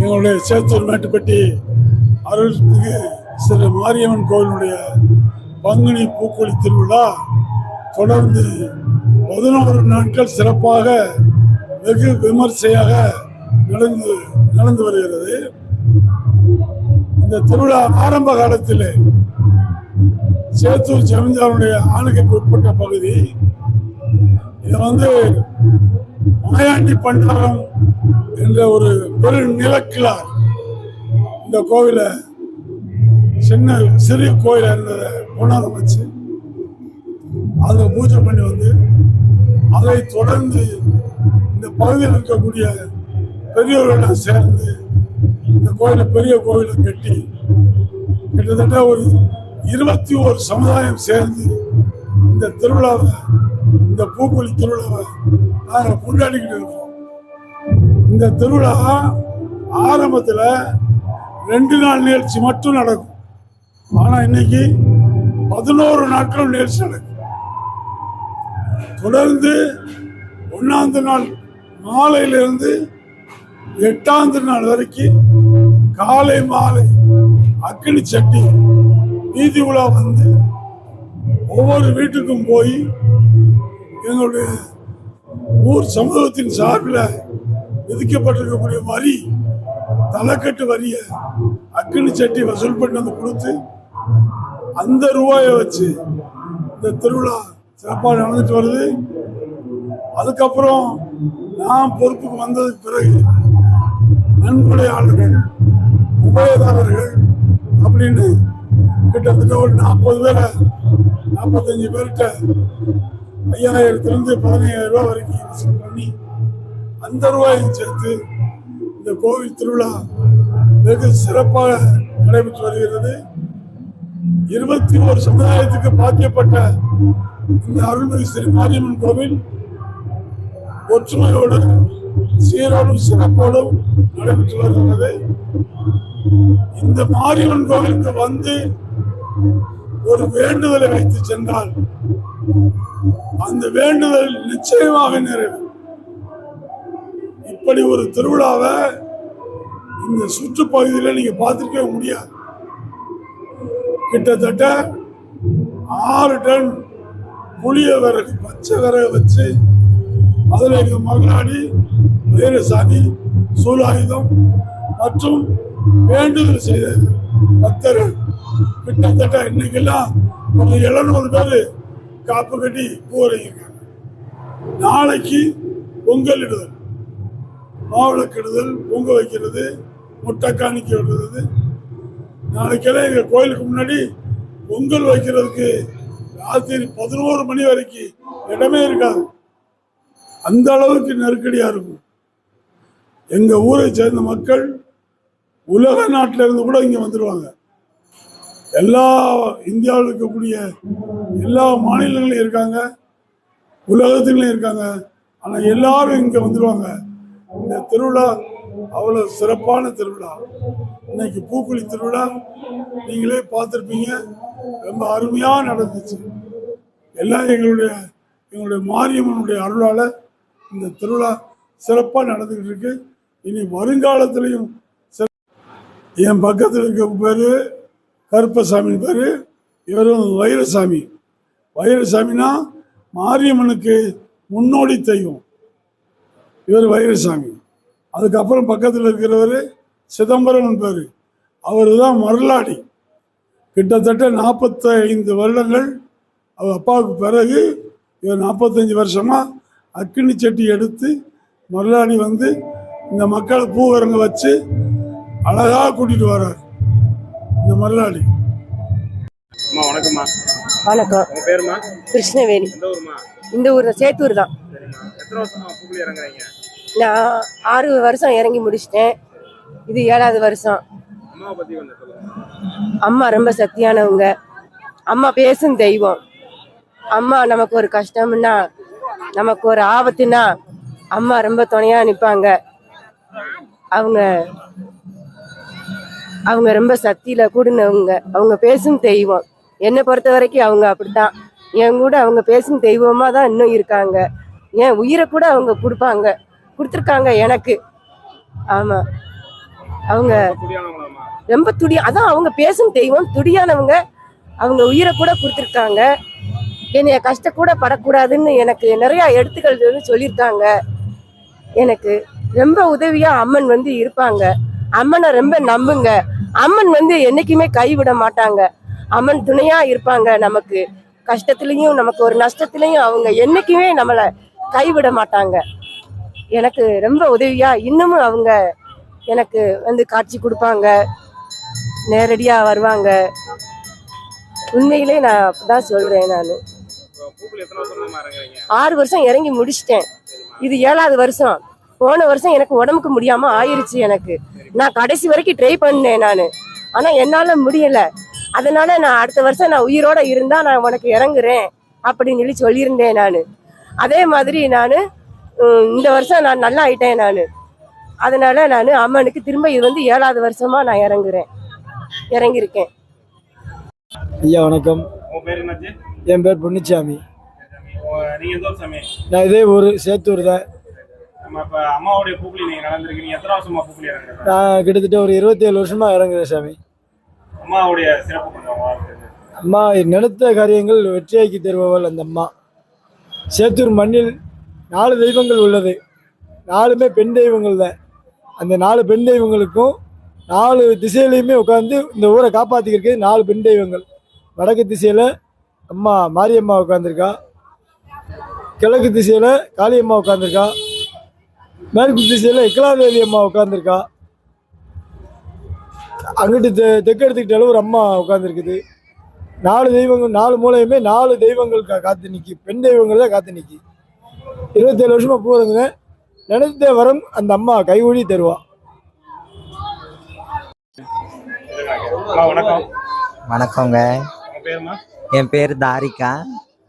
எங்களுடைய சேத்தூர் மேட்டுப்பட்டி அருள்மிகு சிறு மாரியம்மன் கோவிலுடைய பங்குனி பூக்கொழி திருவிழா தொடர்ந்து பதினோரு நாட்கள் சிறப்பாக வெகு விமர்சையாக நடந்து நடந்து வருகிறது. இந்த திருவிழா ஆரம்ப காலத்திலே சேத்தூர் ஜமீன்தாருடைய ஆளுகைக்கு உட்பட்ட பகுதி இது வந்து மாயாண்டி பண்டாரம் என்ற ஒரு பெரு நிலக்கிழார் இந்த கோவிலை சின்ன சிறிய கோயில் இருந்ததை வச்சு அதை பூஜை பண்ணி வந்து அதை தொடர்ந்து இந்த பகுதியில் இருக்கக்கூடிய பெரியவர்களிடம் சேர்ந்து இந்த கோயிலை பெரிய கோவிலை கட்டி கிட்டத்தட்ட ஒரு இருபத்தி ஒரு சமுதாயம் சேர்ந்து இந்த திருவிழாவை இந்த பூக்குழி திருவிழாவை நாங்கள் கொண்டாடிக்கிட்டு இருக்கோம். இந்த திருவிழா ஆரம்பத்தில் ரெண்டு நாள் நிகழ்ச்சி மட்டும் நடக்கும். ஆனால் இன்னைக்கு பதினோரு நாட்கள் நிகழ்ச்சி நடக்கும் தொடர்ந்து ஒன்னாந்து நாள் மாலையிலிருந்து எட்டாந்து நாள் வரைக்கும் காலை மாலை அக்கினி சட்டி வீதி உலா வந்து ஒவ்வொரு வீட்டுக்கும் போய் எங்களுடைய ஊர் சமூகத்தின் சார்பில் விதிக்கப்பட்டிருக்கக்கூடிய வரி தலைக்கட்டு வரியை அக்கினி சட்டி வசூல் பண்ணி வந்து கொடுத்து அந்த ரூபாயை வச்சு இந்த திருவிழா சிறப்பாக நடந்துட்டு வருது. அதுக்கப்புறம் நான் பொறுப்புக்கு வந்ததுக்கு பிறகு நன்கொடையாளர்கள் உபயதாரர்கள் அப்படின்னு கிட்டத்தட்ட ஒரு நாற்பது பேரை நாற்பத்தஞ்சு பேர்கிட்ட ஐயாயிரத்திலிருந்து பதினையாயிரம் ரூபாய் வரைக்கும் பண்ணி அந்த சேர்த்து இந்த கோவில் திருவிழா வெகு சிறப்பாக நடைபெற்று வருகிறது. இருபத்தி ஒரு சமுதாயத்துக்கு பாத்தியப்பட்ட இந்த அருள்மிகு ஸ்ரீ மாரியம்மன் கோவில் ஒற்றுமையோடும் சீரோடும் சிறப்போடும் நடைபெற்று வருகிறது. இந்த மாரியம்மன் கோவிலுக்கு வந்து ஒரு வேண்டுதலை வைத்து சென்றால் அந்த வேண்டுதல் நிச்சயமாக நிறைவேறும். இப்படி ஒரு திருவிழாவை இந்த சுற்றுப்பகுதியில் நீங்கள் பார்த்துருக்கவே முடியாது. கிட்டத்தட்ட ஆறு டன் புளிய விறகு பச்சை விறகு வச்சு அதில் எங்கள் மகளாடி வீரசாமி சூலாயுதம் மற்றும் வேண்டுதல் செய்த பக்தர்கள். கிட்டத்தட்ட இன்னைக்கெல்லாம் ஒரு எழுநூறு பேர் காப்பு கட்டி போறீங்க நாளைக்கு பொங்கல் இடுதல். மாவிளக்கிடுதல் பொங்க வைக்கிறது முட்டை காணிக்க விடுறது. நாளைக்கெல்லாம் எங்கள் கோயிலுக்கு முன்னாடி பொங்கல் வைக்கிறதுக்கு ராத்திரி பதினோரு மணி வரைக்கும் இடமே இருக்காது. அந்த அளவுக்கு நெருக்கடியாக இருக்கும். எங்கள் ஊரை சேர்ந்த மக்கள் உலக நாட்டில் இருந்து கூட இங்கே வந்துடுவாங்க எல்லா இந்தியாவில் இருக்கக்கூடிய எல்லா மாநிலங்களையும் இருக்காங்க உலகத்துலேயும் இருக்காங்க. ஆனால் எல்லாரும் இங்கே வந்துடுவாங்க இந்த திருவிழா அவ்வளோ சிறப்பான திருவிழா. இன்னைக்கு பூக்குழி திருவிழா. நீங்களே பார்த்துருப்பீங்க. ரொம்ப அருமையாக நடந்துச்சு. எல்லாம் எங்களுடைய எங்களுடைய மாரியம்மனுடைய அருளால் இந்த திருவிழா சிறப்பாக நடந்துக்கிட்டு இருக்கு. இனி வருங்காலத்திலையும் என் பக்கத்தில் இருக்க பேர் கருப்பசாமி பேர். இவரும் வைரசாமி. வைரசாமினா மாரியம்மனுக்கு முன்னோடி தெய்வம். இவர் வைரசாமி. அதுக்கப்புறம் பக்கத்தில் இருக்கிறவர் சிதம்பரம் பேர் அவர் தான் மருளாடி. கிட்டத்தட்ட நாற்பத்தைந்து வருடங்கள் அவர் அப்பாவுக்கு பிறகு இவர் நாற்பத்தஞ்சு வருஷமா அக்கினி சட்டி எடுத்து மருளாடி வந்து இந்த மக்களை பூவரங்க வச்சு அழகா கூட்டிட்டு வர்றார். இந்த மருளாடி. அம்மா வணக்கம்மா. வணக்கம். உங்க பேருமா? கிருஷ்ணவேணி. இந்த ஊர் சேத்தூர் தான் எத்தனை வருஷமா பூக்குழி இறங்குறீங்க? நான் ஆறு வருஷம் இறங்கி முடிச்சிட்டேன். இது ஏழாவது வருஷம். அம்மா ரொம்ப சக்தியானவங்க. அம்மா பேசும் தெய்வம். அம்மா நமக்கு ஒரு கஷ்டம்னா நமக்கு ஒரு ஆபத்துனா அம்மா ரொம்ப துணையா நிற்பாங்க அவங்க அவங்க ரொம்ப சக்தியில கூடினவங்க. அவங்க பேசும் தெய்வம். என்னை பொறுத்த வரைக்கும் அவங்க அப்படித்தான். என் கூட அவங்க பேசும் தெய்வமா தான் இன்னும் இருக்காங்க. என் உயிரை கூட அவங்க கொடுப்பாங்க. கொடுத்துருக்காங்க எனக்கு. ஆமா. அவங்க ரொம்ப துடி அதான் அவங்க பேசும் தெய்வம் துடியானவங்க அவங்க உயிரை கூட கொடுத்துருக்காங்க. என்னைய கஷ்டம் கூட படக்கூடாதுன்னு எனக்கு நிறைய எடுத்துக்கள் வந்து சொல்லியிருக்காங்க. எனக்கு ரொம்ப உதவியா அம்மன் வந்து இருப்பாங்க. அம்மனை ரொம்ப நம்புங்க. அம்மன் வந்து என்னைக்குமே கைவிட மாட்டாங்க. அம்மன் துணையா இருப்பாங்க நமக்கு. கஷ்டத்துலயும் நமக்கு ஒரு நஷ்டத்துலயும் அவங்க என்னைக்குமே நம்மளை கைவிட மாட்டாங்க. எனக்கு ரொம்ப உதவியா இன்னமும் அவங்க எனக்கு வந்து காட்சி கொடுப்பாங்க. நேரடியாக வருவாங்க. உண்மையிலே நான் அப்படிதான் சொல்றேன் நான். ஆறு வருஷம் இறங்கி முடிச்சிட்டேன். இது ஏழாவது வருஷம். போன வருஷம் எனக்கு உடம்புக்கு முடியாம ஆயிருச்சு எனக்கு. நான் கடைசி வரைக்கும் ட்ரை பண்ணேன் நான். ஆனா என்னால முடியல. அதனால நான் அடுத்த வருஷம் நான் உயிரோட இருந்தா நான் உனக்கு இறங்குறேன் அப்படின்னு சொல்லி சொல்லியிருந்தேன் நான். அதே மாதிரி நான் இந்த வருஷம் நான் நல்லா ஆயிட்டேன் நான். அதனால நான் அம்மனுக்கு திரும்ப இது வந்து ஏழாவது வருஷமா நான் இறங்குறேன். இறங்கியிருக்கேன். ஐயா வணக்கம். என் பேர் பொன்னிச்சாமி. நான் இதே ஊர் சேத்தூர் தான். நான் கிட்டத்தட்ட ஒரு இருபத்தேழு வருஷமா இறங்குறேன் சாமி. அம்மாவுடைய அம்மா நினைத்த காரியங்கள் வெற்றியாக்கி தருபவள் அந்த அம்மா. சேத்தூர் மண்ணில் நாலு தெய்வங்கள் உள்ளது. நாலுமே பெண் தெய்வங்கள் தான். அந்த நாலு பெண் தெய்வங்களுக்கும் நாலு திசையிலையுமே உட்காந்து இந்த ஊரை காப்பாற்றிக்கிறது நாலு பெண் தெய்வங்கள். வடக்கு திசையில் அம்மா மாரியம்மா உட்காந்துருக்கா கிழக்கு திசையில் காளியம்மா உட்காந்துருக்கா மேற்கு திசையில் இக்கலாதேவி அம்மா உட்காந்துருக்கா அங்கிட்டு தெ தெற்கு எடுத்துக்கிட்டாலும் ஒரு அம்மா உட்காந்துருக்குது நாலு தெய்வங்கள் நாலு மூலையுமே நாலு தெய்வங்கள் கா காத்து நிற்கி பெண் தெய்வங்கள் தான் காத்து நிற்கி இருபத்தேழு வருஷமா போகிறதுங்க நினைத்த வரம் அந்த அம்மா கைவழி தருவா. வணக்கம். வணக்கங்க. உங்க பேருமா என் பேர் தாரிகா.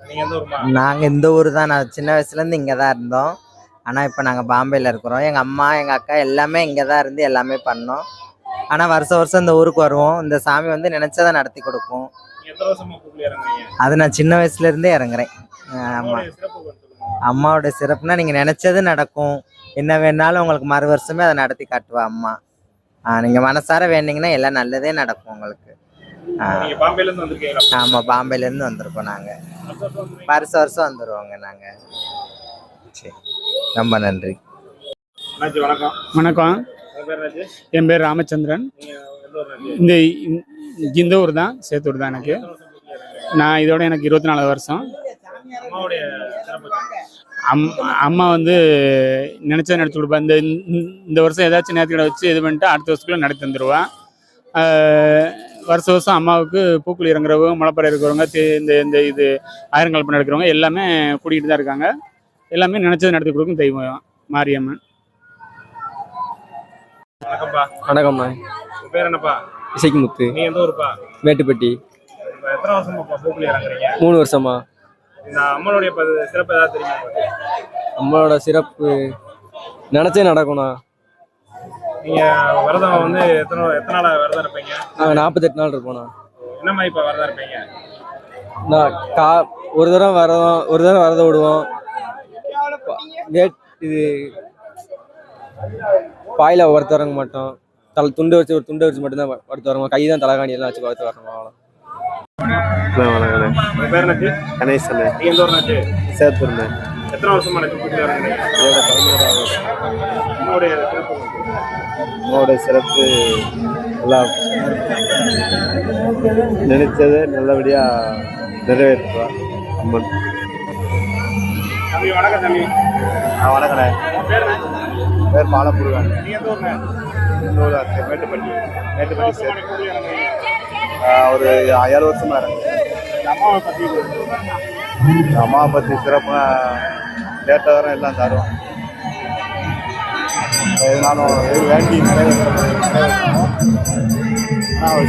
நீங்க எந்த ஊர்மா நாங்கள் இந்த ஊர் தான். நான் சின்ன வயசுலேருந்து இங்கே தான் இருந்தோம். ஆனால் இப்போ நாங்கள் பாம்பேயில் இருக்கிறோம். எங்கள் அம்மா எங்கள் அக்கா எல்லாமே இங்கே தான் இருந்து எல்லாமே பண்ணோம். ஆனால் வருஷம் வருஷம் இந்த ஊருக்கு வருவோம். இந்த சாமி வந்து நினச்சதை நடத்தி கொடுக்கும். எத்தனை வருஷமா பூக்குழி இறங்குறீங்க? அது நான் சின்ன வயசுலேருந்தே இறங்குறேன். ஆமாம் அம்மாவுடைய சிறப்பு கொஞ்சம் சொல்லுங்க. அம்மாவோட சிறப்புனா நீங்கள் நினச்சது நடக்கும். என்ன வேணாலும் உங்களுக்கு மறு வருஷமே அதை நடத்தி காட்டுவா அம்மா. நீங்கள் மனசார வேண்டிங்கன்னா எல்லாம் நல்லதே நடக்கும் உங்களுக்கு. நீங்க பாம்பேல இருந்து வந்திருக்கீங்களா? ஆமாம் பாம்பேலேருந்து வந்திருக்கோம் நாங்கள் வருஷம் வருஷம் வந்துடுவோங்க நாங்கள் சரி ரொம்ப நன்றி. வணக்கம். வணக்கம். என் பேர் ராமச்சந்திரன். நீங்க இந்த இந்த- ஊர் தான் சேத்தூர் தான் எனக்கு. நான் இதோட எனக்கு இருபத்தி நாலு வருஷம். அம் அம்மா வந்து நினச்சதை நடத்தி கொடுப்பா. இந்த இந்த- இந்த வருஷம் ஏதாச்சும் நேரத்துக்கிட்ட வச்சு இது பண்ணிட்டு அடுத்த வருஷத்துக்குள்ள நடத்தி தந்துடுவா வருஷம் வருஷம் அம்மாவுக்கு பூக்குழி இறங்குறவங்க முளைப்பறை இருக்கிறவங்க தி- இந்த இந்த இது ஆயிரங்கல்பனை எடுக்கிறவங்க எல்லாமே கூட்டிகிட்டு தான் இருக்காங்க. எல்லாமே நினச்சதை நடத்தி கொடுக்கும் தெய்வம் மாரியம்மன். வணக்கம்ப்பா. வணக்கம்ண்ணா உங்க பேர் என்னப்பா? இசைக்கு முத்து நீ எந்த ஊருப்பா? மேட்டுப்பட்டி. மூணு வருஷமா. ப- சிறப்பு நினச்சே நடக்கும்ண்ணா நீங்க விரதம் வந்து எத்தனை எத்தனை நாள் விரதம் இருப்பீங்க? நாங்கள் நாற்பத்தெட்டு நாள் இருப்போண்ணா என்ன மாதிரி இப்ப விரதம் இருப்பீங்க? நான் கா ஒரு தடவை வரதம் ஒரு தடவை வரத விடுவோம். கேட் இது பாயில் வறுத்து வரங்க மாட்டோம். தலை துண்டு வச்சு ஒரு துண்டை வச்சு மட்டும்தான் வறுத்து வரணும் கை தான் தலைகாணி எல்லாம் வச்சு வறுத்து வரணும் அவ்வளோ என்னாச்சு? சேத்தூர்ண்ணே எத்தனை சிறப்பு எல்லாம் நினைச்சதை நல்லபடியா நிறைவேற்றுவா. அம்மன். வணக்கம் தம்பி. உங்க பேர் பாலமுருகன். நீங்க எந்த மேட்டுப்பட்டி மேட்டுப்பட்டி வருஷமா ஒரு ஏழு வருஷமா இருக்கு. அம்மாவை அம்மாவை பற்றி சிறப்பாக லேட்டாக தரம் எல்லாம் தரும் நானும் வேண்டி நிறைவேற்றணும்.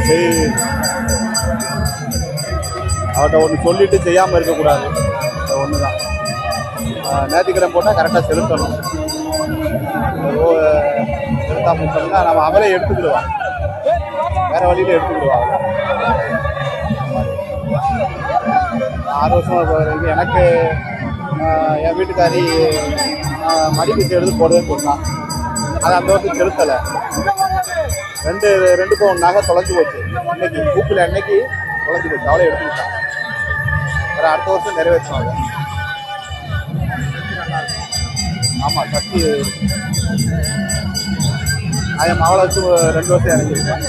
செய். அவர்கிட்ட ஒன்று சொல்லிட்டு செய்யாமல் இருக்கக்கூடாது. ஒன்று தான் ஞாயிற்றுக்கிழமை போட்டால் கரெக்டாக செலுத்தணும். எடுத்தா முடிச்சோம்னா நம்ம அவரே எடுத்துக்கிடுவான் வேற வழியில எடுத்துக்கிடுவாங்க ஆறு வருஷமா இருக்க எனக்கு என் வீட்டுக்காரி ஆஹ், எடுத்து போடுவேன்னு சொன்னான் அது அந்த வருஷம் செலுத்தலை. ரெண்டு ரெண்டு பவுன் நகை தொலைஞ்சு போச்சு. இன்னைக்கு கூப்பில் அன்னைக்கு தொலைஞ்சு போச்சு. அவளே எடுத்துக்கிட்டான் வேற அடுத்த வருஷம் நிறைவேற்றுவாங்க. ஆமாம் சக்தி என் மகளை வச்சு ரெண்டு வருஷம் இறங்கியிருக்கேன்.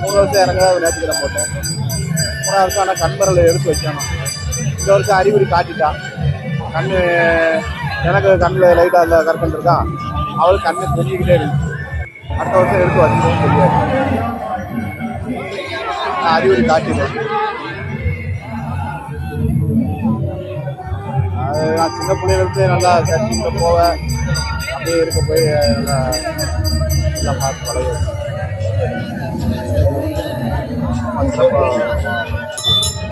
மூணு வருஷம் இறங்க விளையாட்டு போட்டேன். மூணாவது வருஷம் ஆனால் கண்மரலை எடுத்து வைக்கணும். இந்த வருஷம் அறிகுறி காட்டிட்டான் கண் எனக்கு கண்ணில் லைட்டாக இல்லை கற்கண்டு இருக்கான் அவளுக்கு கண்ணு தெரிஞ்சுக்கிட்டே இருந்துச்சு அடுத்த வருஷம் எடுத்து வச்சுக்கணும்னு தெரியாது நான் அறிகுறி காட்டிட்டேன். அது நான் சின்ன பிள்ளைகளுக்கு நல்லா சர்ச்சிங்கில் போவேன். அப்படியே இருக்க போய் நல்லா நல்லா பார்த்து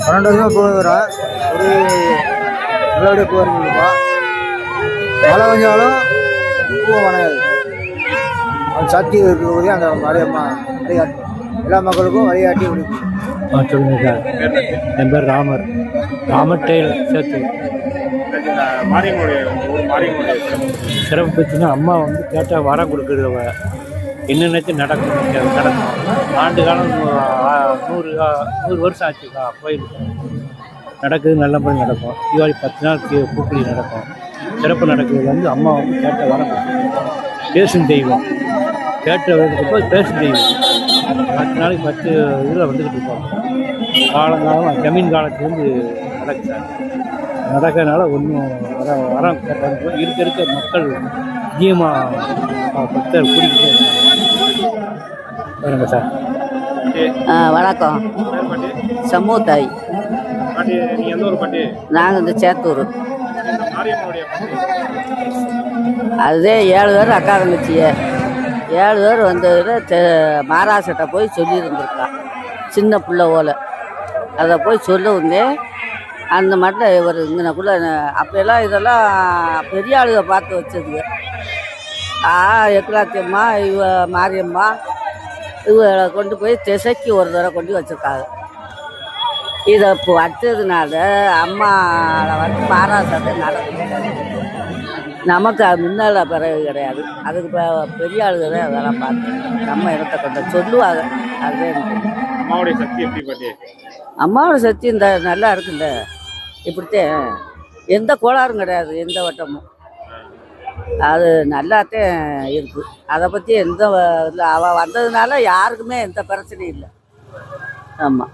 பன்னெண்டு வருஷமா போகிறோம் ஒரு நல்லபடியாக போகிறீங்கப்பா மழை வந்தாலும் பூவை வணையாது அந்த சக்தி இருக்கிறபோதே அந்த மலையம்மா வழிகாட்டு எல்லா மக்களுக்கும் வழிகாட்டி கொடுக்கும் சொல்லுங்க சார் என் பேர் ராமர் ராமர் டெய்ல் சேர்த்து இந்த மாரியம்மனுடைய சிறப்பு. சிறப்பு பற்றினா அம்மா வந்து கேட்டால் வரம் கொடுக்குறவ என்னென்னச்சு நடக்கும். நடக்கும் ஆண்டு காலம் நூறு நூறு வருஷம் ஆச்சு. கோயில். நடக்குது நல்லபடி நடக்கும். தீபாவளி பத்து நாள் பூக்குழி நடக்கும். சிறப்பு நடக்கிறது வந்து அம்மா கேட்ட வரம் பேசும் தெய்வம். கேட்ட வரதுக்கு பேசும் தெய்வம். பத்து நாளைக்கு பத்து இதில் வந்துக்கிட்டு இருப்போம். காலங்காலம் ஜமீன் காலத்துலேருந்து நடக்குது. நடக்கிறதுனால ஒன்றும் வர வர இருக்க இருக்க மக்கள் அதிகமாக பக்தர் குடிக்கிட்டே பாருங்க சார். ஆ, வணக்கம். பேர் பாட்டி சமூக தாய் பாட்டி நீங்க எந்த ஒரு பாட்டி? நாங்கள் இந்த சேத்தூர். இந்த மாரியம்மனுடைய பாட்டி. அதே ஏழு பேர் அக்கா தங்கச்சிய ஏழு பேர் வந்ததில் தெ மகாராஷ்டிரட்ட போய் சொல்லியிருந்திருக்கான். சின்ன பிள்ளை ஓலை அதை போய் சொல்ல உடனே அந்த மட்டும் இவர் இங்கனக்குள்ள அப்போல்லாம் இதெல்லாம் பெரிய ஆளுக பார்த்து வச்சதுங்க. ஆ எக்கலாத்தியம்மா இவ மாரியம்மா இவங்களை கொண்டு போய் திசைக்கு ஒரு தடவை கொண்டு வச்சுருக்காங்க. இதை இப்போ வச்சதுனால அம்மாவை வந்து மகாராஷ்டிரத்தை நடக்குது. நமக்கு அது முன்னால் பிறகு கிடையாது. அதுக்கு பெரிய ஆளுங்க தான் அதெல்லாம் பார்த்து நம்ம இடத்த கொஞ்சம் சொல்லுவாங்க. தெரியும். அம்மாவுடைய சக்தி எப்படி அம்மாவோட சக்தி இந்த நல்லா இருக்குல்ல. இப்படித்தான் எந்த கோளாறும் கிடையாது எந்த வட்டமும். அது நல்லாத்தான் இருக்கு. அதை பற்றி எந்த வ- இல்லை அவள் வந்ததுனால யாருக்குமே எந்த பிரச்சனையும் இல்லை. ஆமாம்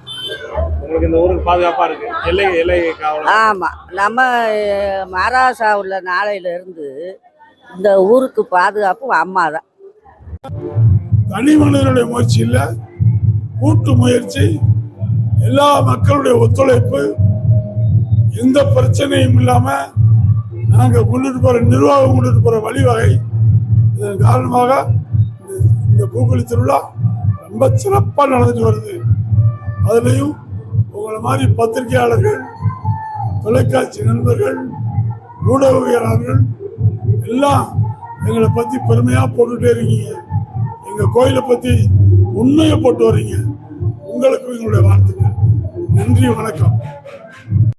உங்களுக்கு இந்த ஊருக்கு பாதுகாப்பா இருக்கு. எல்லை எல்லை காவலர். ஆமாம் நம்ம மகாராஷ்டிரா உள்ள நாளையிலேருந்து இந்த ஊருக்கு பாதுகாப்பு அம்மா தான் தனி மனிதனுடைய முயற்சி இல்ல. கூட்டு முயற்சி எல்லா மக்களுடைய ஒத்துழைப்பு எந்த பிரச்சனையும் இல்லாம நாங்கள் கொண்டுட்டு போகிற நிர்வாகம் கொண்டுட்டு போகிற வழிவகை. இதன் காரணமாக இந்த- பூக்களி திருவிழா ரொம்ப சிறப்பாக நடந்துட்டு வருது. அதுலேயும் உங்களை மாதிரி பத்திரிகையாளர்கள் தொலைக்காட்சி நண்பர்கள் ஊடகவியலாளர்கள் எல்லாம் எங்களை பற்றி பெருமையாக போட்டுகிட்டே இருக்கீங்க. எங்கள் கோயிலை பற்றி உண்மையை போட்டு வர்றீங்க உங்களுக்கு எங்களுடைய வாழ்த்துக்கள். நன்றி வணக்கம்.